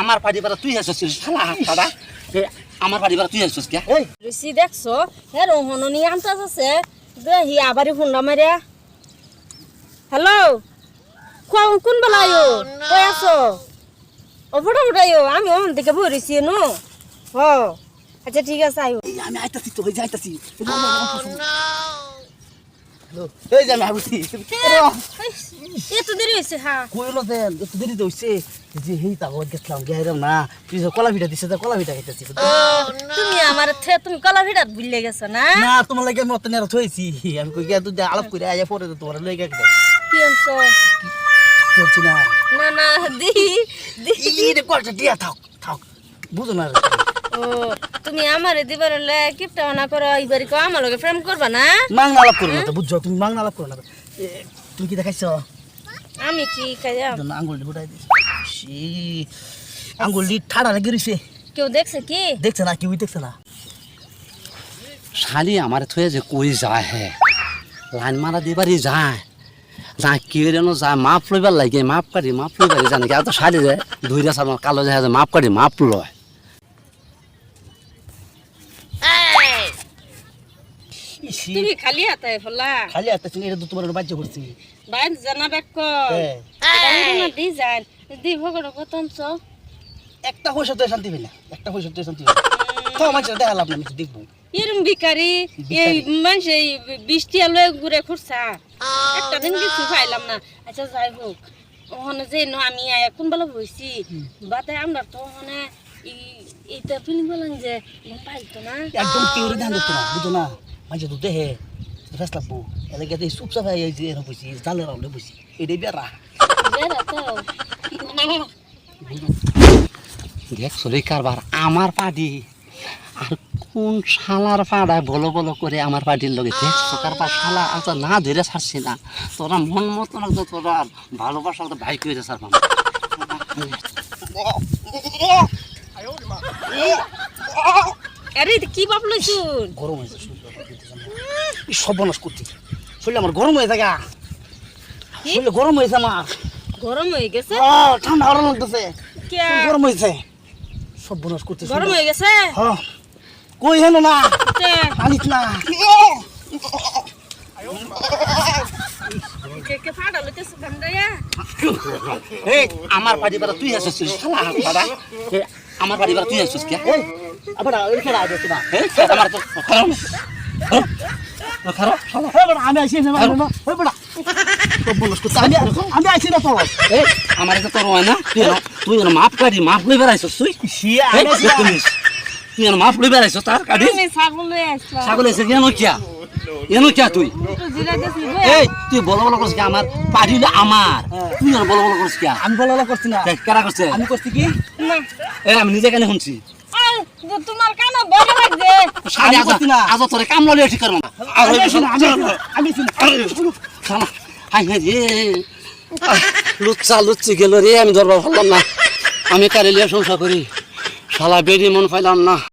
আমার পাড়া তুই আসছিস শালা দাদা আমার পাড়া তুই আসছিস কে? ঋষি দেখছ? হ্যাঁ রোহননি আনতাস আছে হি আবারই ফোনটা মারে হ্যালো কোন কোন বেলায়ো? কই আছো? ও ফটো ফুটাইও আমি ওখান থেকে বইরেছি নো হ। আচ্ছা ঠিক আছে আইও। এই আমি আইতাছি তো এই যাইতাছি হ্যালো এই যে আমি আইতাছি। এত দেরি হয়েছে হ্যাঁ। কইলো যে একটু দেরি তো হইছে। যে হেই তা গেছিলাম গেরাম না। তুই যে কলা ভিটা দিছে যে কলা ভিটা খাইতাছি। তুমি আমার থে তুমি কলা ভিড়াত ভুলে গেছো না? না তোমার লাগে মত নেরা থইছি। আমি কই গিয়া তুই আলাপ করে আয়া পরে তো তোমার লইগা কি কি আনছো? করছি না। না না দি দি। রে কলটা দিয়া থাক থাক। বুঝো না রে। ও তুমি আমারে দিবার হলে কিপটা না করো এইবারে কো আমার লগে প্রেম করবা না? মাংনা আলাপ করো না তো বুঝছ? তুমি মাংনা আলাপ করো না এ, তুমি কি দেখাইছো? আমি কি খাইয়া? আঙ্গুলটি ফুটাই দিছি। সি আঙ্গুলটি ঠাড়া লেগে রইছে। কেউ দেখছে কি? দেখছে না কেউই দেখছে না। শালি আমার থয়ে যে কই যায় হে? লাইন মারা দিবারই যায়। যা কেরেনো যায় মাপ লইবার লাগে মাপ কাটি মাপ লইবারই জানে কি আর তো শালি যায় ধুইরা সার কালো যায় যে মাপ কাটি মাপ লয়। তুমি খালি হাতায় ফলা। খালি একটা চিনি এটা তো তোমার বাজ্য করছি। বাইন জানা বেক। দি যান দি ভগড় কতন চ। একটা পয়সা তো শান্তি একটা পয়সা তো শান্তি পেলে তো মানুষের দেখা লাভ না আমি দেখব। এরম বিকারি এই মানুষ এই বৃষ্টি আলো ঘুরে খুঁড়ছা একটা দিন কিছু খাইলাম না। আচ্ছা যাই হোক। ওখানে যে আমি কোন বেলা বইছি। বাতে আমরা তো ওখানে এইটা ফিলিং বলেন যে পাইতো না। একদম কেউ ধান দিত না বুঝো না। মানুষের তো দেহে ফেস লাগবো। এলাকা এই সুপ সাফাই যে এরকম বসি জালের রাউন্ডে বসি এটাই বেড়া দেখ চলি কারবার আমার পাডি আর কোন শালার পাড়ায় বলো বলো করে আমার পাটির লগে দেখছ কারবার শালা আচ্ছা না ধরে ছাড়ছি না। তোরা মন মতো লাগতো তোরা আর ভালোবাসা তো ভাই করে ছাড় আরে কি বাপ লইছুন গরম হয়েছে সর্বনাশ করছি শরীর আমার গরম হয়ে থাকা কি? শরীরে গরম হয়েছে আমার গরম হয়ে গেছে ঠান্ডা গরম লাগতেছে গরম হয়েছে সর্বনাশ করতেছে গরম হয়ে গেছে হ্যাঁ কই হেন না আনিস না আমার পাটি পাড়া তুই আসছিস আমার পাটি পাড়া তুই আসছিস কে আবার আমার তো খারাপ? খারাপ আমি না আমি আমি না তো আমার এটা তোর না? তুই তুই কাটি মাপ লই বেড়াইছ তুই। তুই মাপ লই বেড়াইছ তার কাটি? ছাগল এসে কেন কিয়া এনো কিয়া তুই? তো এই তুই বলো বলো করছিস কি আমার? পাটি হলো আমার। তুই না বলো বলো করছিস কিয়া আমি বলা করছি না। কারা করছে? আমি করছি কি? না। এই আমি নিজে কেন শুনছি। তোমার কানা বড় লাগছে। আমি করছি না। আজ তোরে কাম ললে ঠিক করব না। আর আমি আইছি না আমি আইছি না, আমি আইছি না শালা হাই হাই রে। লুচ্চা লুচ্চি গেল রে আমি ধরবার পারলাম না। আমি কারেলিয়া সংসার করি। শালা বেরি মন পাইলাম না।